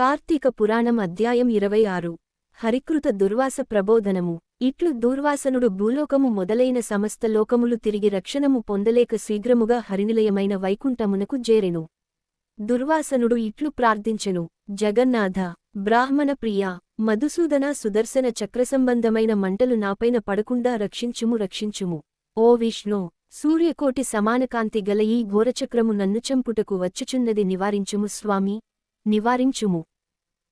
కార్తీక పురాణం అధ్యాయం ఇరవై ఆరు. హరికృత దుర్వాస ప్రబోధనము. ఇట్లు దూర్వాసనుడు భూలోకము మొదలైన సమస్త లోకములు తిరిగి రక్షణము పొందలేక శీఘ్రముగా హరినిలయమైన వైకుంఠమునకు జేరెను దుర్వాసనుడు ఇట్లు ప్రార్థించెను. జగన్నాథ బ్రాహ్మణ ప్రియ మధుసూదన సుదర్శన చక్రసంబంధమైన మంటలు నాపైన పడకుండా రక్షించుము రక్షించుము. ఓ విష్ణు సూర్యకోటి సమానకాంతి గల ఈ ఘోరచక్రము నన్ను చంపుటకు వచ్చుచున్నది నివారించుము స్వామి. నివారించుము.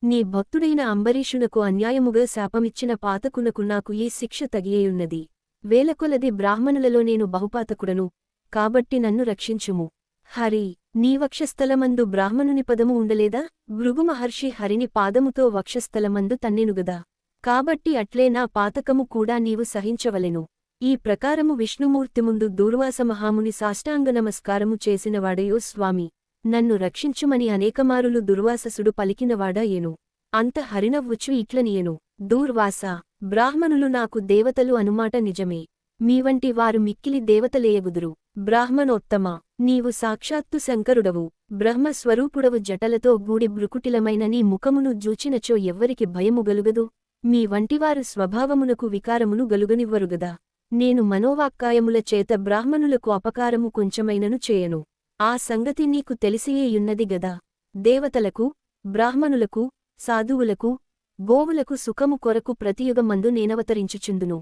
నీ భక్తుడైన అంబరీషునకు అన్యాయముగా శాపమిచ్చిన పాతకునకు నాకు ఈ శిక్ష తగియేయున్నది. వేలకొలది బ్రాహ్మణులలో నేను బహుపాతకుడను కాబట్టి నన్ను రక్షించుము. హరి నీ వక్షస్థలమందు బ్రాహ్మణుని పదము ఉండలేదా? భృగుమహర్షి హరిని పాదముతో వక్షస్థలమందు తన్నెనుగదా? కాబట్టి అట్లే నా పాతకము కూడా నీవు సహించవలెను. ఈ ప్రకారము విష్ణుమూర్తి ముందు దూర్వాస మహాముని సాష్టాంగ నమస్కారము చేసినవాడయో స్వామి. నన్ను రక్షించుమని అనేకమారులు దుర్వాససుడు పలికినవాడా ఏను? అంత హరినవ్వుచు ఇట్లనియను. దూర్వాస బ్రాహ్మణులు నాకు దేవతలు అనుమాట నిజమే. మీవంటి వారు మిక్కిలి దేవతలేయగుదురు బ్రాహ్మణోత్తమ నీవు సాక్షాత్తు శంకరుడవు. బ్రహ్మస్వరూపుడవు జటలతో గూడి భృకుటిలమైన నీ ముఖమును జూచినచో ఎవ్వరికి భయము గలుగదు? మీ వంటివారు స్వభావమునకు వికారమును గలుగనివ్వరుగదా? నేను మనోవాక్కాయముల చేత బ్రాహ్మణులకు అపకారము కొంచెమైనను చేయను. ఆ సంగతి నీకు తెలిసియేయున్నది గదా. దేవతలకు బ్రాహ్మణులకు సాధువులకు గోవులకు సుఖము కొరకు ప్రతియుగమందు నేనవతరించుచుందును.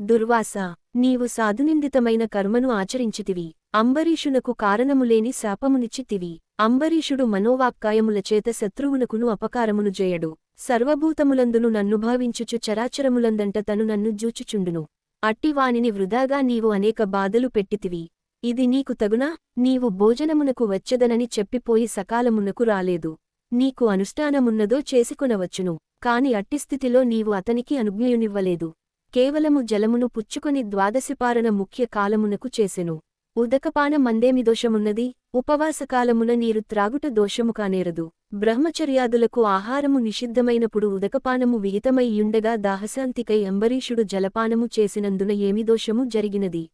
దుర్వాస నీవు సాధునిందితమైన కర్మను ఆచరించితివి. అంబరీషునకు కారణములేని శాపమునిచ్చితివి. అంబరీషుడు మనోవాక్కాయములచేత శత్రువునకును అపకారమును జేయడు. సర్వభూతములందును నన్ను భావించుచు చరాచరములందంట తను నన్ను జూచుచుండును. అట్టివానిని వృధాగా నీవు అనేక బాధలు పెట్టితివి. ఇది నీకు తగునా? నీవు భోజనమునకు వచ్చదనని చెప్పిపోయి సకాలమునకు రాలేదు. నీకు అనుష్ఠానమున్నదో చేసుకొనవచ్చును. కాని అట్టిస్థితిలో నీవు అతనికి అనుజ్ఞయునివ్వలేదు. కేవలము జలమును పుచ్చుకొని ద్వాదశిపారణ ముఖ్య కాలమునకు చేసెను. ఉదకపాన మందేమి దోషమున్నది? ఉపవాసకాలమున నీరు త్రాగుట దోషము కానేరదు బ్రహ్మచర్యాదులకు ఆహారము నిషిద్ధమైనప్పుడు ఉదకపానము విహితమై యుండగా దాహశాంతికై అంబరీషుడు జలపానము చేసినందున ఏమి దోషము జరిగినది?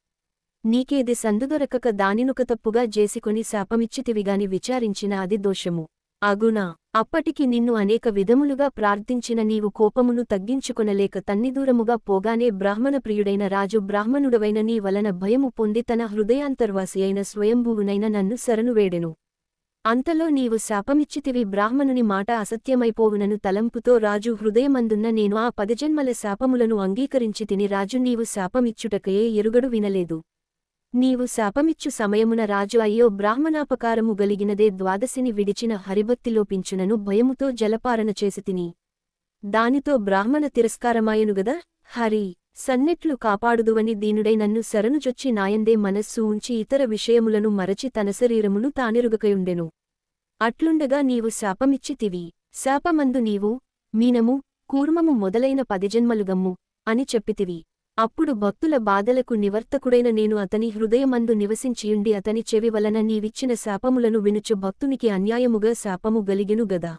నీకేది సందుదొరకక దానినొక తప్పుగా జేసికొని శాపమిచ్చితివిగాని విచారించిన అది దోషము. అగునా అప్పటికి నిన్ను అనేక విధములుగా ప్రార్థించిన నీవు కోపమును తగ్గించుకొనలేక తన్నిదూరముగా పోగానే బ్రాహ్మణప్రియుడైన రాజు బ్రాహ్మణుడవైన నీ వలన భయము పొంది తన హృదయాంతర్వాసి అయిన స్వయంభువునైన నన్ను శరణువేడెను అంతలో నీవు శాపమిచ్చితివి బ్రాహ్మణుని మాట అసత్యమైపోవునను తలంపుతో రాజు హృదయమందున్న నేను ఆ పదజన్మల శాపములను అంగీకరించి తిని రాజు నీవు శాపమిచ్చుటకయే ఎరుగడు వినలేదు. నీవు శాపమిచ్చు సమయమున రాజు అయ్యో బ్రాహ్మణాపకారము గలిగినదే ద్వాదశిని విడిచిన హరిభక్తిలోపించునను భయముతో జలపారణ చేసితిని దానితో బ్రాహ్మణ తిరస్కారమాయనుగదా హరి సన్నెట్లు కాపాడుదువని దీనుడై నన్ను శరణుజొచ్చి నాయందే మనస్సు ఉంచి ఇతర విషయములను మరచి తన శరీరమును తానెరుగకయుండెను. అట్లుండగా నీవు శాపమిచ్చితివి శాపమందు నీవు మీనము కూర్మము మొదలైన పదిజన్మలుగమ్ము అని చెప్పితివి అప్పుడు భక్తుల బాధలకు నివర్తకుడైన నేను అతని హృదయమందు నివసించియుండి అతని చెవి వలన నీవిచ్చిన శాపములను వినుచు భక్తునికి అన్యాయముగా శాపము గలిగెను గదా.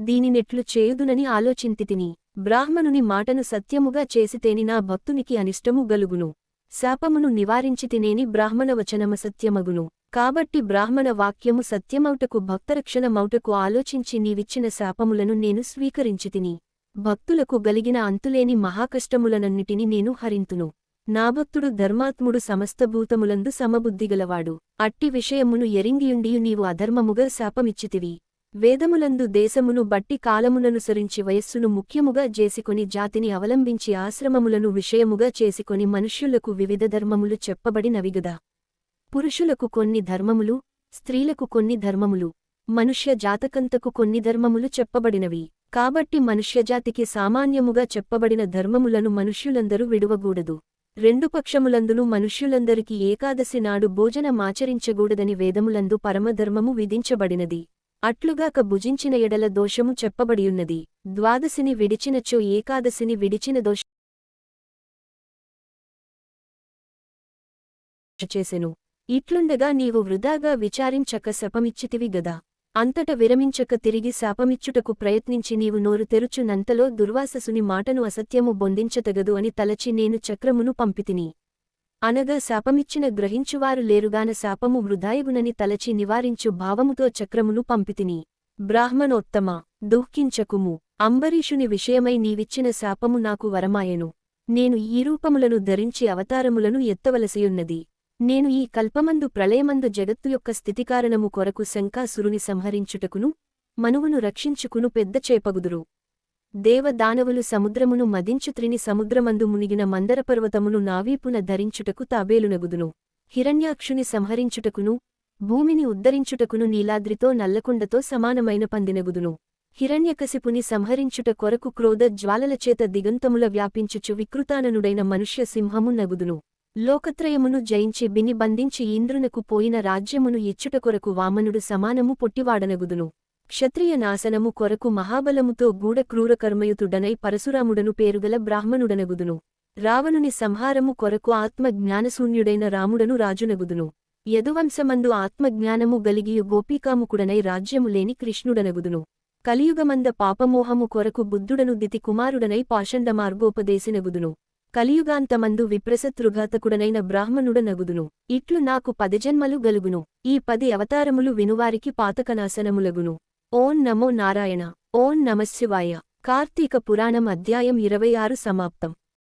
దీనినెట్లు చేయుదునని ఆలోచింతితిని. బ్రాహ్మణుని మాటను సత్యముగా చేసితేని నా భక్తునికి అనిష్టము గలుగును. శాపమును నివారించితినేని బ్రాహ్మణ వచనమ సత్యమగును. కాబట్టి బ్రాహ్మణ వాక్యము సత్యమౌటకు భక్తరక్షణమౌటకు ఆలోచించి నీవిచ్చిన శాపములను నేను స్వీకరించితిని. భక్తులకు గలిగిన అంతులేని మహాకష్టములనన్నిటిని నేను హరింతును. నాభక్తుడు ధర్మాత్ముడు సమస్త భూతములందు సమబుద్ధిగలవాడు. అట్టి విషయమును ఎరింగియుండియు నీవు అధర్మముగా శాపమిచ్చితివి. వేదములందు దేశమును బట్టి కాలముననుసరించి వయస్సును ముఖ్యముగా చేసికొని జాతిని అవలంబించి ఆశ్రమములను విషయముగా చేసుకొని మనుష్యులకు వివిధ ధర్మములు చెప్పబడినవిగదా పురుషులకు కొన్ని ధర్మములు స్త్రీలకు కొన్ని ధర్మములు మనుష్య జాతకంతకు కొన్ని ధర్మములు చెప్పబడినవి. కాబట్టి మనుష్యజాతికి సామాన్యముగా చెప్పబడిన ధర్మములను మనుష్యులందరూ విడువగూడదు. రెండు పక్షములందులు మనుష్యులందరికి ఏకాదశి నాడు భోజనమాచరించగూడదని వేదములందు పరమధర్మము విధించబడినది. అట్లుగాక భుజించిన ఎడల దోషము చెప్పబడియున్నది. ద్వాదశిని విడిచినచో ఏకాదశిని విడిచిన దోష చేసెను. ఇట్లుండగా నీవు వృధాగా విచారించక శపమిచ్చితివి గదా. అంతట విరమించక తిరిగి శాపమిచ్చుటకు ప్రయత్నించి నీవు నోరు తెరుచునంతలో దుర్వాససుని మాటను అసత్యము బొందించతగదు అని తలచి నేను చక్రమును పంపితిని. అనగా శాపమిచ్చిన గ్రహించువారు లేరుగాన శాపము వృధాయగునని తలచి నివారించు భావముతో చక్రమును పంపితిని. బ్రాహ్మణోత్తమ దుఃఖించకుము. అంబరీషుని విషయమై నీవిచ్చిన శాపము నాకు వరమాయెను. నేను ఈ రూపములను ధరించి అవతారములను ఎత్తవలసియున్నది. నేను ఈ కల్పమందు ప్రళయమందు జగత్తు యొక్క స్థితికారణము కొరకు శంకాసురుని సంహరించుటకును మనువును రక్షించుకును పెద్ద చేపగుదురు. దేవదానవులు సముద్రమును మదించు త్రిని సముద్రమందు మునిగిన మందరపర్వతమును నావీపున ధరించుటకు తాబేలునగుదును. హిరణ్యాక్షుని సంహరించుటకును భూమిని ఉద్ధరించుటకును నీలాద్రితో నల్లకుండతో సమానమైన పందినగుదును. హిరణ్యకశిపుని సంహరించుట కొరకు క్రోధ జ్వాలలచేత దిగంతముల వ్యాపించుచు వికృతాననుడైన మనుష్య సింహము నగుదును. లోకత్రయమును జయించి బిని బంధించి ఇంద్రునకు పోయిన రాజ్యమును ఇచ్చుట కొరకు వామనుడు సమానము పొట్టివాడనగుదును. క్షత్రియ నాశనము కొరకు మహాబలముతో గూఢ క్రూరకర్మయుతుడనై పరశురాముడను పేరుగల బ్రాహ్మణుడనగుదును. రావణుని సంహారము కొరకు ఆత్మజ్ఞానశూన్యుడైన రాముడను రాజునగుదును. యదువంశమందు ఆత్మజ్ఞానము గలిగియు గోపీకాముకుడనై రాజ్యము లేని కృష్ణుడనగుదును. కలియుగమంద పాపమోహము కొరకు బుద్ధుడను దితి కుమారుడనై పాషండ మార్గోపదేశినగుదును కలియుగాంతమందు విప్రసతృఘాతకుడనైన బ్రాహ్మణుడనగుదును ఇట్లు నాకు పదిజన్మలు గలుగును. ఈ పది అవతారములు వినువారికి పాతకనాశనములగును. ఓం నమో నారాయణ. ఓం నమశివాయ. కార్తీక పురాణం అధ్యాయం ఇరవై ఆరు సమాప్తం.